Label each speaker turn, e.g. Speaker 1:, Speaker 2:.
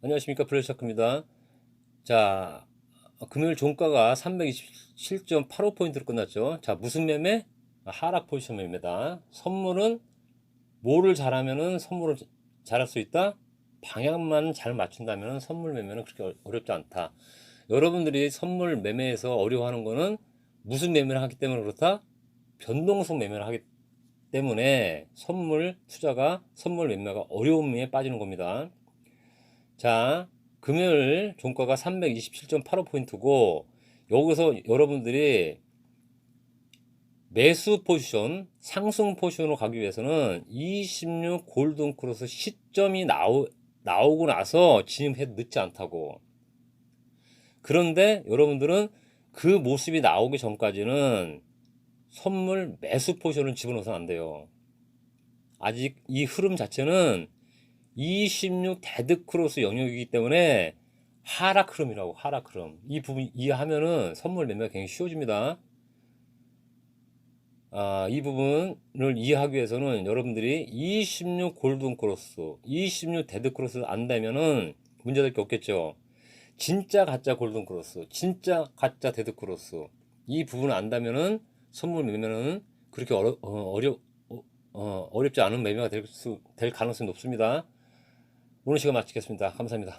Speaker 1: 안녕하십니까 블랙샤크입니다. 자 금요일 종가가 327.85포인트로 끝났죠. 자 무슨 매매? 아, 하락 포지션 매매다. 선물은 뭐를 잘하면은 선물을 잘할 수 있다? 방향만 잘 맞춘다면 선물 매매는 그렇게 어- 어렵지 않다. 여러분들이 선물 매매에서 어려워하는 거는 무슨 매매를 하기 때문에 그렇다? 변동성 매매를 하기 때문에 선물 투자가 선물 매매가 어려움에 빠지는 겁니다. 자, 금요일 종가가 327.85포인트고 여기서 여러분들이 매수 포지션, 상승 포지션으로 가기 위해서는 26 골든 크로스 시점이 나오, 나오고 나서 진입해도 늦지 않다고. 그런데 여러분들은 그 모습이 나오기 전까지는 선물 매수 포지션을 집어넣어서는 안 돼요. 아직 이 흐름 자체는 26 데드 크로스 영역이기 때문에 하락 흐름 이 부분 이해하면은 선물 매매가 굉장히 쉬워집니다. 아, 이 부분을 이해하기 위해서는 여러분들이 26 골든 크로스, 26 데드 크로스 안다면은 문제될 게 없겠죠. 진짜 가짜 골든 크로스, 진짜 가짜 데드 크로스 이 부분을 안다면은 선물 매매는 그렇게 어려, 어, 어려, 어, 어, 어렵지 않은 매매가 될, 수, 될 가능성이 높습니다. 오늘 시간 마치겠습니다. 감사합니다.